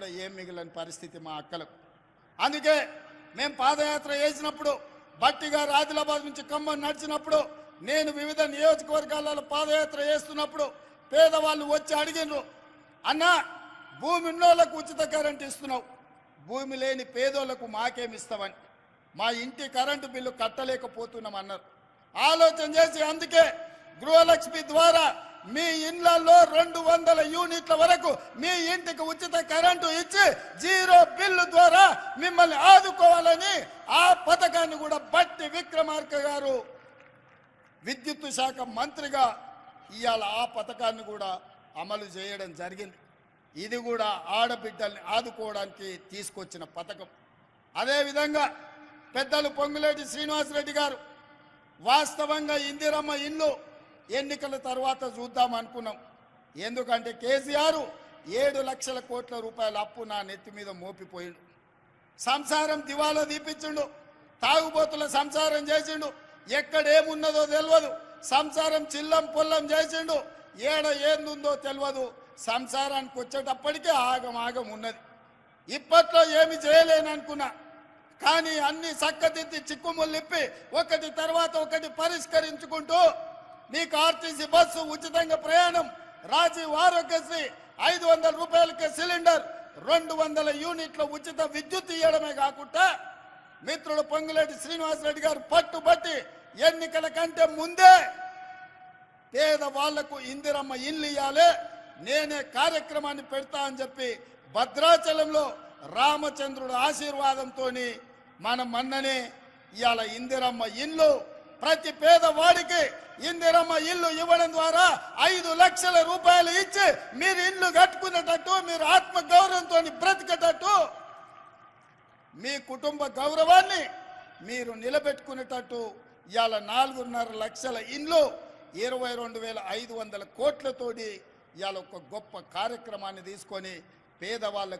కూడా ఏం మిగిలిన పరిస్థితి మా అక్కలకు అందుకే మేము పాదయాత్ర చేసినప్పుడు భట్టి ఆదిలాబాద్ నుంచి ఖమ్మం నడిచినప్పుడు నేను వివిధ నియోజకవర్గాలలో పాదయాత్ర చేస్తున్నప్పుడు పేదవాళ్ళు వచ్చి అడిగినారు అన్నా భూమి ఉన్నోళ్ళకు ఉచిత కరెంట్ ఇస్తున్నావు. భూమి లేని పేదోళ్ళకు మాకేమి ఇస్తామని మా ఇంటి కరెంటు బిల్లు కట్టలేకపోతున్నాం అన్నారు ఆలోచన చేసి అందుకే గృహలక్ష్మి ద్వారా మీ ఇండ్లలో రెండు వందల యూనిట్ల వరకు మీ ఇంటికి ఉచిత కరెంటు ఇచ్చి జీరో బిల్లు ద్వారా మిమ్మల్ని ఆదుకోవాలని ఆ పథకాన్ని కూడా బట్టి విక్రమార్క గారు విద్యుత్ శాఖ మంత్రిగా ఇవాళ ఆ పథకాన్ని కూడా అమలు చేయడం జరిగింది. ఇది కూడా ఆడబిడ్డల్ని ఆదుకోవడానికి తీసుకొచ్చిన పథకం. అదేవిధంగా పెద్దలు పొంగులేటి శ్రీనివాసరెడ్డి గారు వాస్తవంగా ఇందిరమ్మ ఇల్లు ఎన్నికల తర్వాత చూద్దాం అనుకున్నాం. ఎందుకంటే కేసీఆర్ ఏడు లక్షల కోట్ల రూపాయల అప్పు నా నెత్తి మీద మోపిపోయిండు. సంసారం దివాలా దీపించిండు తాగుబోతుల సంసారం చేసిండు. ఎక్కడేమున్నదో తెలియదు సంసారం చిల్లం పొల్లం చేసిండు. ఏడ ఏందుందో తెలియదు సంసారానికి వచ్చేటప్పటికే ఆగం ఆగం ఉన్నది. ఇప్పట్లో ఏమి చేయలేననుకున్నా. కానీ అన్ని చక్కదిద్ది చిక్కుముళ్ళిప్పి ఒకటి తర్వాత ఒకటి పరిష్కరించుకుంటూ నీకు ఆర్టీసీ బస్సు ఉచితంగా ప్రయాణం. రాజీవ్ ఆరోగ్యశ్రీ ఐదు వందల రూపాయలకి సిలిండర్. రెండు వందల యూనిట్ల ఉచిత విద్యుత్ ఇవ్వడమే కాకుండా మిత్రుడు పొంగులేటి శ్రీనివాసరెడ్డి గారు పట్టుబట్టి ఎన్నికల కంటే ముందే పేద వాళ్ళకు ఇందిరమ్మ ఇల్లు ఇవ్వాలి నేనే కార్యక్రమాన్ని పెడతా అని చెప్పి భద్రాచలంలో రామచంద్రుడు ఆశీర్వాదంతో మన మన్ననే ఇవాళ ఇందిరమ్మ ఇల్లు. ప్రతి పేదవాడికి ఇందిరమ్మ ఇల్లు ఇవ్వడం ద్వారా ఐదు లక్షల రూపాయలు ఇచ్చి మీరు ఇల్లు కట్టుకునేటట్టు మీరు ఆత్మ గౌరవంతో బ్రతికేటట్టు మీ కుటుంబ గౌరవాన్ని మీరు నిలబెట్టుకునేటట్టు ఇవాళ నాలుగున్నర లక్షల ఇండ్లు ఇరవై రెండు వేల ఐదు వందల కోట్లతోటి ఇవాళ ఒక గొప్ప కార్యక్రమాన్ని తీసుకొని పేదవాళ్ళ